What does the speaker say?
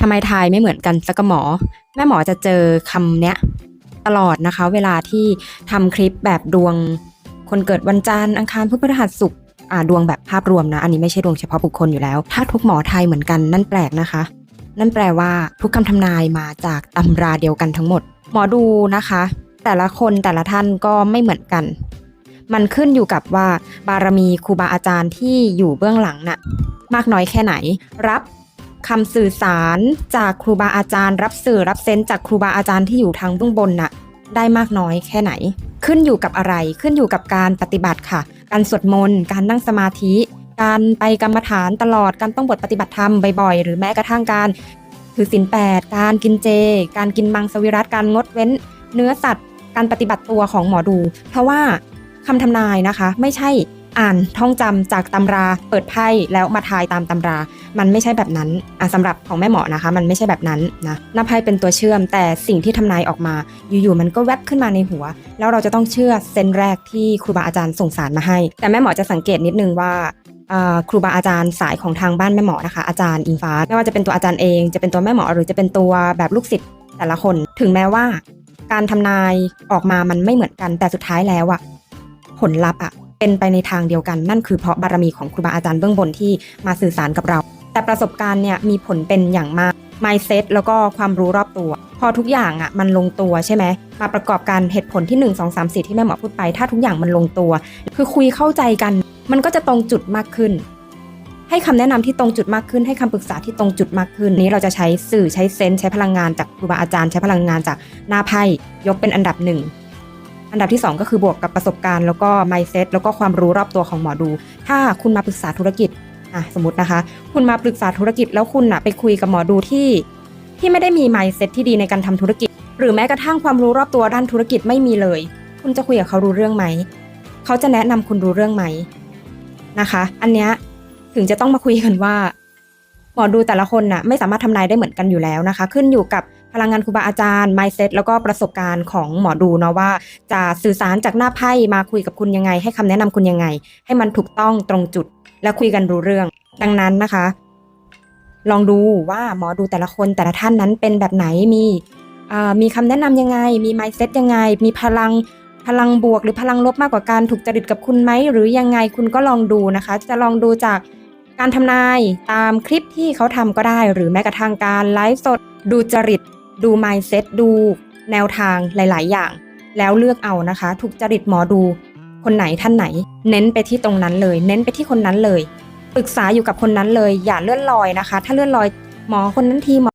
ทำไมทายไม่เหมือนกันสักหมอ แม่หมอจะเจอคำเนี้ยตลอดนะคะ เวลาที่ทำคลิปแบบดวง คนเกิดวันจันทร์อังคารพุธพฤหัสศุกร์อ่าดวงแบบภาพรวมนะ อันนี้ไม่ใช่ดวงเฉพาะบุคคลอยู่แล้ว ถ้าทุกหมอไทยเหมือนกันนั่นแปลกนะคะ นั่นแปลว่าทุกคำทำนายมาจากตำราเดียวกันทั้งหมด หมอดูนะคะ แต่ละคนแต่ละท่านก็ไม่เหมือนกัน มันขึ้นอยู่กับว่าบารมีครูบาอาจารย์ที่อยู่เบื้องหลังน่ะมากน้อยแค่ไหน รับ คำสื่อสารจากครูบาอาจารย์ รับสื่อรับเซนจากครูบาอาจารย์ที่อยู่ทางเบื้องบนน่ะ ได้มากน้อยแค่ไหน ขึ้นอยู่กับอะไรขึ้นอยู่กับการปฏิบัติค่ะ การสวดมนต์การนั่งสมาธิ การไปกรรมฐานตลอดการต้องบทปฏิบัติธรรมบ่อยๆ หรือแม้กระทั่งการถือศีลแปดการกินเจ การกินมังสวิรัตการงดเว้น เนื้อสัตว์ การปฏิบัติตัวของหมอดู เพราะว่าคำทำนายนะคะ ไม่ใช่ อ่านท่องจำจากตำราเปิดไพ่แล้วมาทายตามตำรา มันไม่ใช่แบบนั้นอะสำหรับของแม่หมอนะคะ มันไม่ใช่แบบนั้นนะหน้าไพ่เป็นตัวเชื่อม แต่สิ่งที่ทำนายออกมา อยู่ๆมันก็แวบขึ้นมาในหัว แล้วเราจะต้องเชื่อเซนแรกที่ครูบาอาจารย์ส่งสารมาให้ แต่แม่หมอจะสังเกตนิดนึงว่าครูบาอาจารย์สายของทางบ้านแม่หมอนะคะอาจารย์อิงฟ้าไม่ว่าจะเป็นตัวอาจารย์เองจะเป็นตัวแม่หมอหรือจะเป็นตัวแบบลูกศิษย์แต่ละคน ถึงแม้ว่า การทำนายออกมามันไม่เหมือนกันแต่สุดท้ายแล้วอะผลลัพธ์อะ เป็นไปในทางเดียวกัน นั่นคือเพราะบารมีของครูบาอาจารย์เบื้องบนที่มาสื่อสารกับเรา แต่ประสบการณ์เนี่ยมีผลเป็นอย่างมาก mindset แล้วก็ความรู้รอบตัว พอทุกอย่างอะมันลงตัวใช่ไหมมาประกอบกันเหตุผลที่ 1 2 3 4 ที่แม่หมอพูดไป ถ้าทุกอย่างมันลงตัว คือคุยเข้าใจกัน มันก็จะตรงจุดมากขึ้น ให้คำแนะนำที่ตรงจุดมากขึ้น ให้คำปรึกษาที่ตรงจุดมากขึ้น นี้เราจะใช้สื่อใช้เซนส์ใช้พลังงานจากครูบาอาจารย์ ใช้พลังงานจากหน้าไพ่ยกเป็นอันดับหนึ่ง อันดับที่ 2 ก็คือบวกกับประสบการณ์แล้วก็ mindset แล้วก็ความรู้รอบตัวของหมอดู ถ้าคุณมาปรึกษาธุรกิจอะสมมตินะคะ คุณมาปรึกษาธุรกิจแล้วคุณน่ะไปคุยกับหมอดูที่ ที่ไม่ได้มี mindset ที่ดีในการทำธุรกิจ หรือแม้กระทั่งความรู้รอบตัวด้านธุรกิจไม่มีเลย คุณจะคุยกับเขารู้เรื่องไหมเขาจะแนะนำคุณรู้เรื่องไหมนะคะ อันเนี้ยถึงจะต้องมาคุยกันว่า หมอดูแต่ละคนน่ะไม่สามารถทำนายได้เหมือนกันอยู่แล้วนะคะ ขึ้นอยู่กับพลังงานครูบาอาจารย์ mindset แล้วก็ประสบการณ์ของหมอดูเนาะว่า จะสื่อสารจากหน้าไพ่มาคุยกับคุณยังไง ให้คำแนะนำคุณยังไง ให้มันถูกต้องตรงจุด และคุยกันรู้เรื่อง ดังนั้นนะคะ ลองดูว่าหมอดูแต่ละคนแต่ละท่านนั้นเป็นแบบไหนมีมีคำแนะนำยังไง มี mindset ยังไง มีพลังพลังบวกหรือพลังลบมากกว่าการถูกจริตกับคุณไหมหรือยังไงคุณก็ลองดูนะคะ จะลองดูจาก การทำนายตามคลิปที่เขาทำก็ได้ หรือแม้กระทั่งการไลฟ์สด ดูจริต ดู mindset ดู แนวทางหลาย ๆ อย่าง แล้วเลือกเอานะคะ ถูกจริตหมอดู คนไหนท่านไหน เน้นไปที่ตรงนั้นเลย เน้นไปที่คนนั้นเลยปรึกษาอยู่กับคนนั้นเลย อย่าเลื่อนลอยนะคะ ถ้าเลื่อนลอยหมอคนนั้นทีหมอ